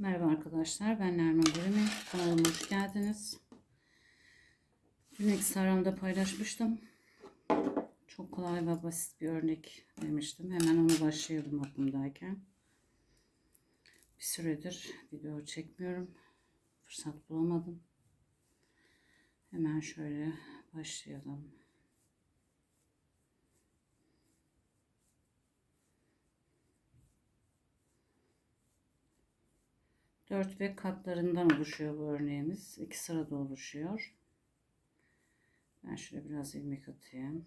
Merhaba arkadaşlar, ben Nermin Gürümü. Kanalıma hoş geldiniz. Dün Instagram'da paylaşmıştım. Çok kolay ve basit bir örnek vermiştim. Hemen onu başlayalım aklımdayken. Bir süredir video çekmiyorum. Fırsat bulamadım. Hemen şöyle başlayalım. Dört ve katlarından oluşuyor bu örneğimiz. İki sırada oluşuyor. Ben şöyle biraz ilmek atayım.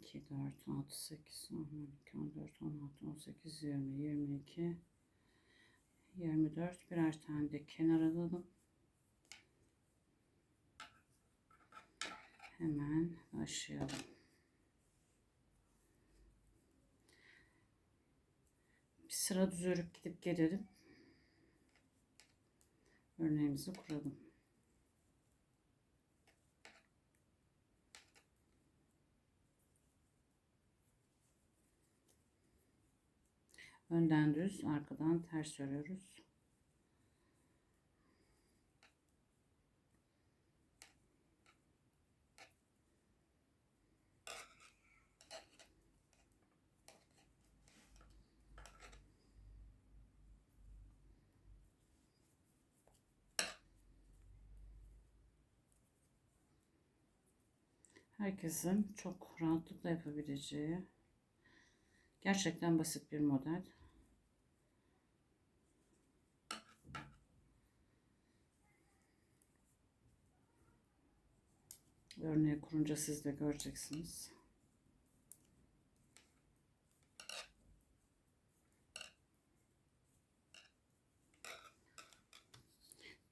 2, 4, 6, 8, 10, 12, 14, 16, 18, 20, 22, 24. Birer tane de kenar alalım. Hemen başlayalım. Sıra düz örüp gidip gelelim. Örneğimizi kuralım. Önden düz, arkadan ters örüyoruz. Herkesin çok rahatlıkla yapabileceği gerçekten basit bir model. Örneği kurunca siz de göreceksiniz.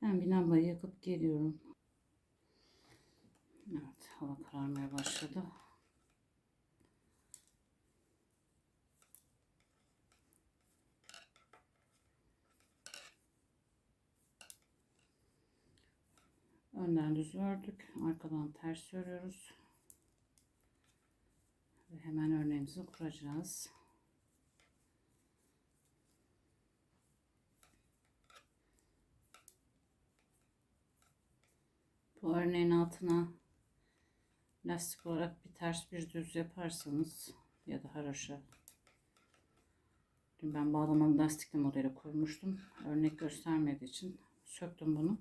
Ben bir lambayı yakıp geliyorum. Evet, hava kararmaya başladı. Önden düz ördük. Arkadan ters örüyoruz. Ve hemen örneğimizi kuracağız. Bu örneğin altına lastik olarak bir ters bir düz yaparsanız ya da haroşa Dün ben bağlamalı lastikli modeli kurmuştum. Örnek göstermediği için söktüm bunu.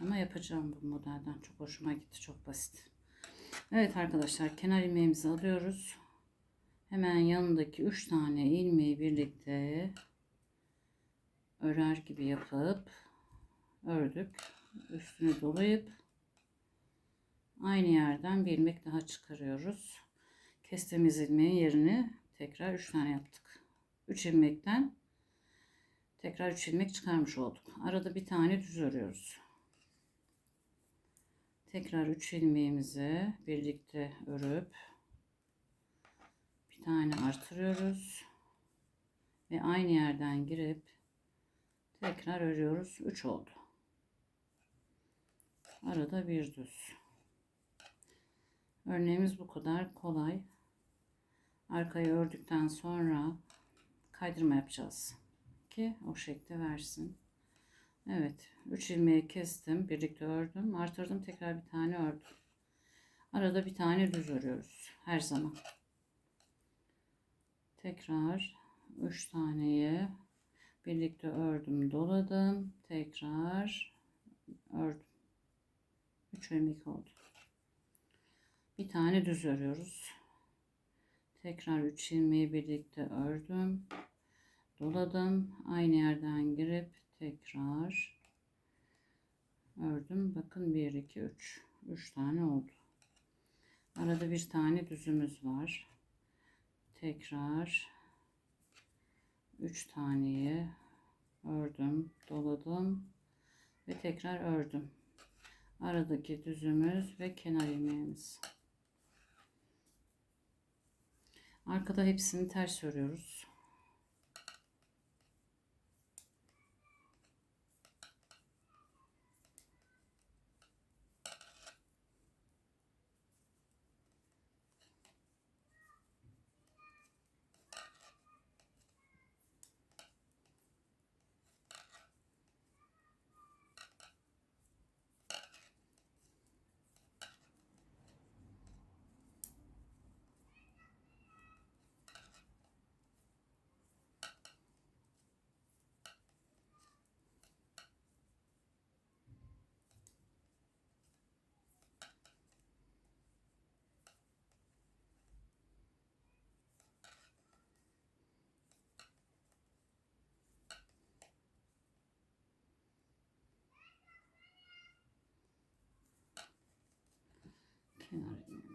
Ama yapacağım bu modelden. Çok hoşuma gitti. Çok basit. Evet arkadaşlar kenar ilmeğimizi alıyoruz. Hemen yanındaki 3 tane ilmeği birlikte örer gibi yapıp ördük. Üstünü dolayıp aynı yerden bir ilmek daha çıkarıyoruz. Kestiğimiz ilmeğin yerini tekrar 3 tane yaptık. 3 ilmekten tekrar 3 ilmek çıkarmış olduk. Arada bir tane düz örüyoruz. Tekrar 3 ilmeğimizi birlikte örüp bir tane artırıyoruz. Ve aynı yerden girip tekrar örüyoruz. 3 oldu. Arada bir düz. Örneğimiz bu kadar kolay. Arkayı ördükten sonra kaydırma yapacağız ki o şekli versin. Evet 3 ilmeği kestim birlikte ördüm artırdım tekrar bir tane ördüm arada bir tane düz örüyoruz her zaman tekrar 3 taneyi birlikte ördüm doladım tekrar ördüm 3 ilmek oldu bir tane düz örüyoruz. Tekrar 3 ilmeği birlikte ördüm. Doladım. Aynı yerden girip tekrar ördüm. Bakın 1 2 3 3 tane oldu. Arada bir tane düzümüz var. Tekrar 3 taneyi ördüm doladım ve tekrar ördüm. Aradaki düzümüz ve kenar ilmeğimiz arkada hepsini ters örüyoruz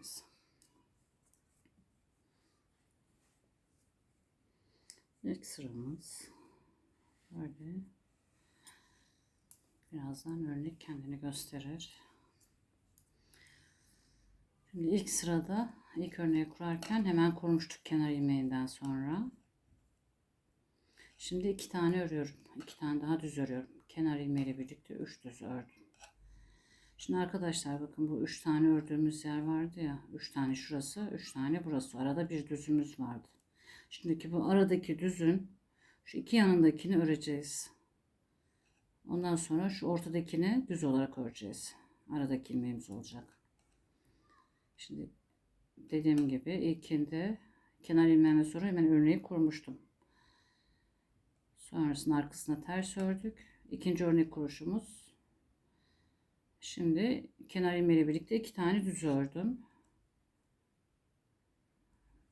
ilmeğimizi. İlk sıramız böyle birazdan örnek kendini gösterir. Şimdi ilk sırada ilk örneği kurarken hemen kurmuştuk kenar ilmeğinden sonra. Şimdi iki tane örüyorum. iki tane daha düz örüyorum. Kenar ilmeğiyle birlikte üç düz ördüm. Şimdi arkadaşlar bakın bu üç tane ördüğümüz yer vardı ya. Üç tane şurası, üç tane burası. Arada bir düzümüz vardı. Şimdiki bu aradaki düzün şu iki yanındakini öreceğiz. Ondan sonra şu ortadakini düz olarak öreceğiz. Aradaki ilmeğimiz olacak. Şimdi dediğim gibi ilkinde kenar ilmeğime sonra hemen örneği kurmuştum. Sonrasında arkasına ters ördük. İkinci örnek kuruşumuz. Şimdi kenar ilmeğiyle birlikte iki tane düz ördüm.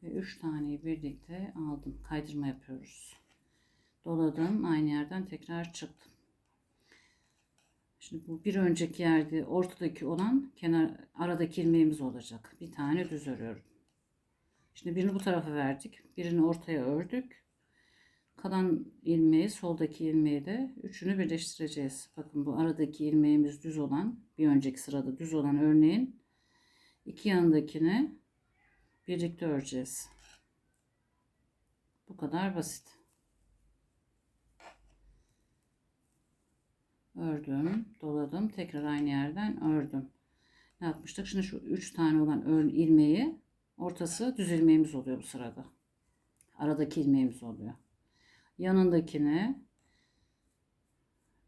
Ve üç taneyi birlikte aldım. Kaydırma yapıyoruz. Doladım. Aynı yerden tekrar çıktım. Şimdi bu bir önceki yerde ortadaki olan kenar aradaki ilmeğimiz olacak. Bir tane düz örüyorum. Şimdi birini bu tarafa verdik. Birini ortaya ördük. Kalan ilmeği soldaki ilmeği de üçünü birleştireceğiz. Bakın bu aradaki ilmeğimiz düz olan bir önceki sırada düz olan örneğin iki yanındakini birlikte öreceğiz. Bu kadar basit. Ördüm, doladım, tekrar aynı yerden ördüm. Ne yapmıştık? Şimdi şu üç tane olan ör ilmeği ortası düz ilmeğimiz oluyor bu sırada. Aradaki ilmeğimiz oluyor. Yanındakine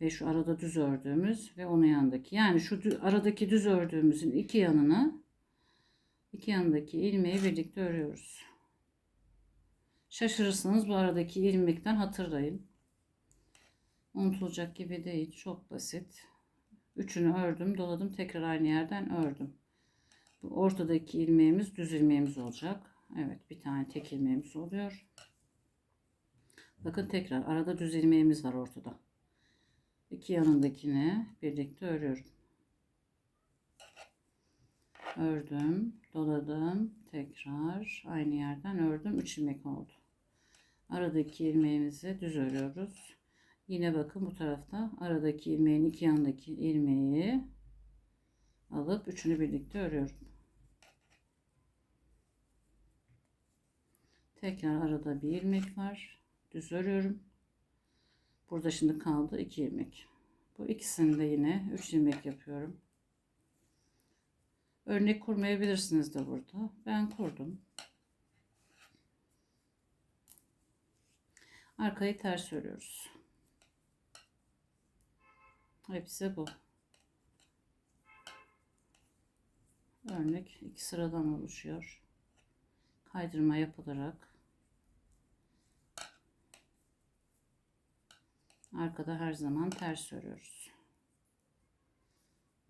ve şu arada düz ördüğümüz ve onun yanındaki. Yani şu aradaki düz ördüğümüzün iki yanını iki yanındaki ilmeği birlikte örüyoruz. Şaşırırsanız bu aradaki ilmekten hatırlayın. Unutulacak gibi değil. Çok basit. Üçünü ördüm, doladım. Tekrar aynı yerden ördüm. Bu ortadaki ilmeğimiz düz ilmeğimiz olacak. Evet, bir tane tek ilmeğimiz oluyor. Bakın tekrar arada düz ilmeğimiz var ortada. İki yanındakini birlikte örüyorum. Ördüm, doladım, tekrar aynı yerden ördüm. 3 ilmek oldu. Aradaki ilmeğimizi düz örüyoruz. Yine bakın bu tarafta aradaki ilmeğin iki yanındaki ilmeği alıp üçünü birlikte örüyorum. Tekrar arada bir ilmek var. Düz örüyorum. Burada şimdi kaldı iki ilmek. Bu ikisini de yine üç ilmek yapıyorum. Örnek kurmayabilirsiniz de burada. Ben kurdum. Arkayı ters örüyoruz. Hepsi bu. Örnek iki sıradan oluşuyor. Kaydırma yapılarak arkada her zaman ters örüyoruz.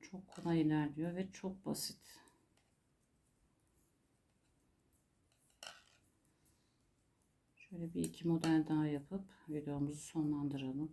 Çok kolay ilerliyor ve çok basit. Şöyle bir iki model daha yapıp videomuzu sonlandıralım.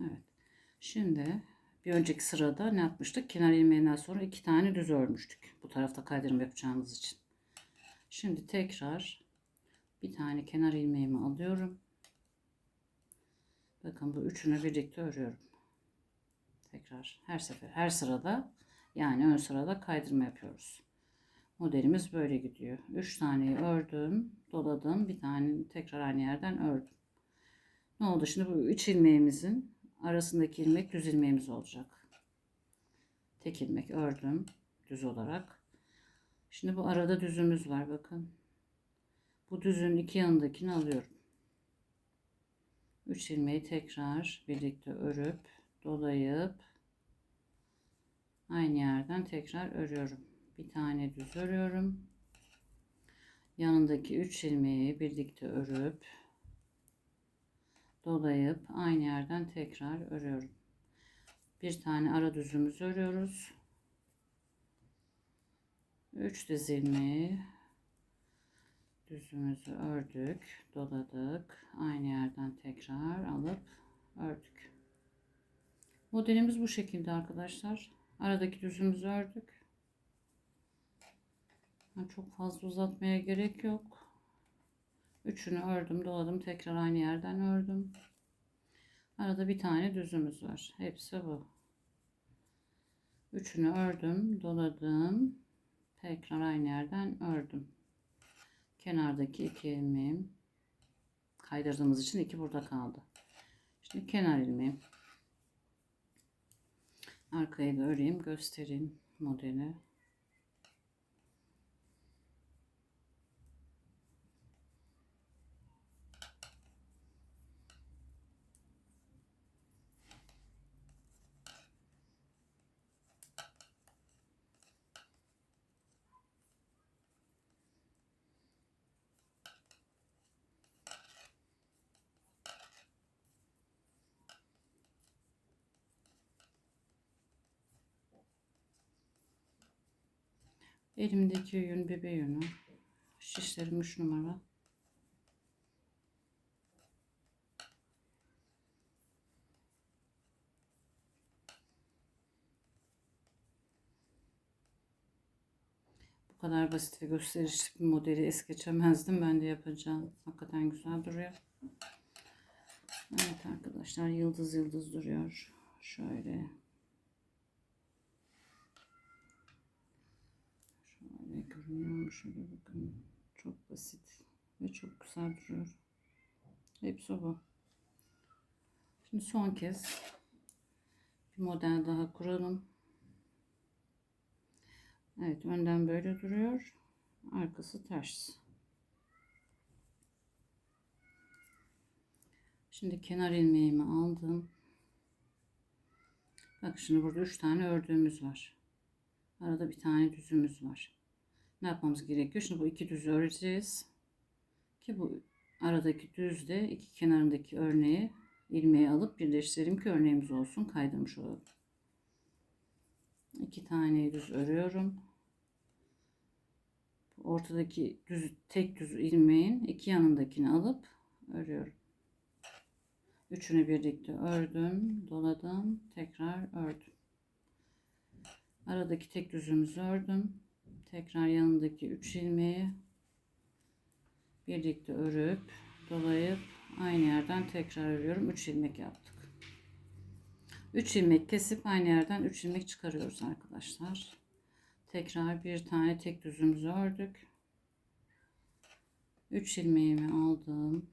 Evet. Şimdi bir önceki sırada ne yapmıştık? Kenar ilmeğinden sonra iki tane düz örmüştük. Bu tarafta kaydırma yapacağımız için. Şimdi tekrar bir tane kenar ilmeğimi alıyorum. Bakın bu üçünü birlikte örüyorum. Tekrar her sefer her sırada yani ön sırada kaydırma yapıyoruz. Modelimiz böyle gidiyor. 3 taneyi ördüm, doladım. Bir tane tekrar aynı yerden ördüm. Ne oldu? Şimdi bu 3 ilmeğimizin arasındaki ilmek düz ilmeğimiz olacak. Tek ilmek ördüm düz olarak. Şimdi bu arada düzümüz var bakın. Bu düzün iki yanındakini alıyorum. 3 ilmeği tekrar birlikte örüp dolayıp aynı yerden tekrar örüyorum. Bir tane düz örüyorum. Yanındaki 3 ilmeği birlikte örüp dolayıp aynı yerden tekrar örüyorum. Bir tane ara düzümüzü örüyoruz. 3 diz ilmeği düzümüzü ördük, doladık. Aynı yerden tekrar alıp ördük. Modelimiz bu şekilde arkadaşlar. Aradaki düzümüzü ördük. Çok fazla uzatmaya gerek yok. Üçünü ördüm, doladım. Tekrar aynı yerden ördüm. Arada bir tane düzümüz var. Hepsi bu. Üçünü ördüm, doladım. Tekrar aynı yerden ördüm. Kenardaki iki ilmeğim kaydırdığımız için iki burada kaldı. Şimdi kenar ilmeğim. Arkayı da öreyim, göstereyim modeli. Elimdeki yün bebe yünü. Şişlerim 3 numara. Bu kadar basit ve gösterişli bir modeli es geçemezdim. Ben de yapacağım. Hakikaten güzel duruyor. Evet arkadaşlar yıldız yıldız duruyor. Şöyle Şöyle görünüyor? Şöyle bakın. Çok basit ve çok güzel duruyor. Hepsi bu. Şimdi son kez bir model daha kuralım. Evet önden böyle duruyor. Arkası ters. Şimdi kenar ilmeğimi aldım. Bak şimdi burada üç tane ördüğümüz var. Arada bir tane düzümüz var. Ne yapmamız gerekiyor? Şimdi bu iki düzü öreceğiz. Ki bu aradaki düzde iki kenarındaki örneği ilmeği alıp birleştirelim ki örneğimiz olsun. Kaydırmış olalım. İki tane düz örüyorum. Ortadaki düz tek düz ilmeğin iki yanındakini alıp örüyorum. Üçünü birlikte ördüm, doladım, tekrar ördüm. Aradaki tek düzümüzü ördüm. Tekrar yanındaki 3 ilmeği birlikte örüp dolayıp aynı yerden tekrar örüyorum. 3 ilmek yaptık. 3 ilmek kesip aynı yerden 3 ilmek çıkarıyoruz arkadaşlar. Tekrar bir tane tek düzümüzü ördük. 3 ilmeğimi aldım.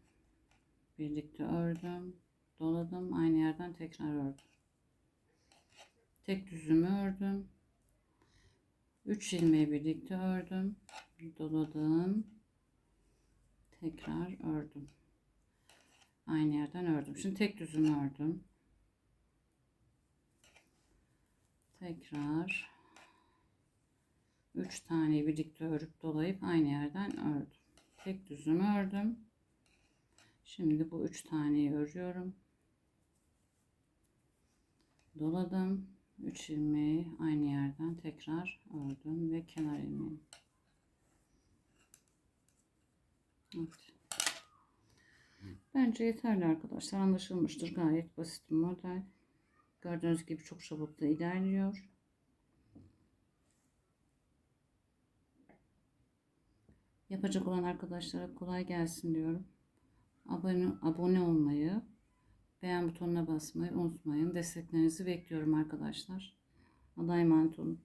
Birlikte ördüm. Doladım. Aynı yerden tekrar ördüm. Tek düzümü ördüm. 3 ilmeği birlikte ördüm. Doladım. Tekrar ördüm. Aynı yerden ördüm. Şimdi tek düzümü ördüm. Tekrar 3 tane birlikte örüp dolayıp aynı yerden ördüm. Tek düzümü ördüm. Şimdi bu 3 taneyi örüyorum. Doladım. 3 ilmeği aynı yerden tekrar ördüm ve kenar ilmeği. Evet. Bence yeterli arkadaşlar. Anlaşılmıştır. Gayet basit bir model. Gördüğünüz gibi çok çabuk da ilerliyor. Yapacak olan arkadaşlara kolay gelsin diyorum. Abone, abone olmayı, beğen butonuna basmayı unutmayın. Desteklerinizi bekliyorum arkadaşlar. Allah'a emanet olun.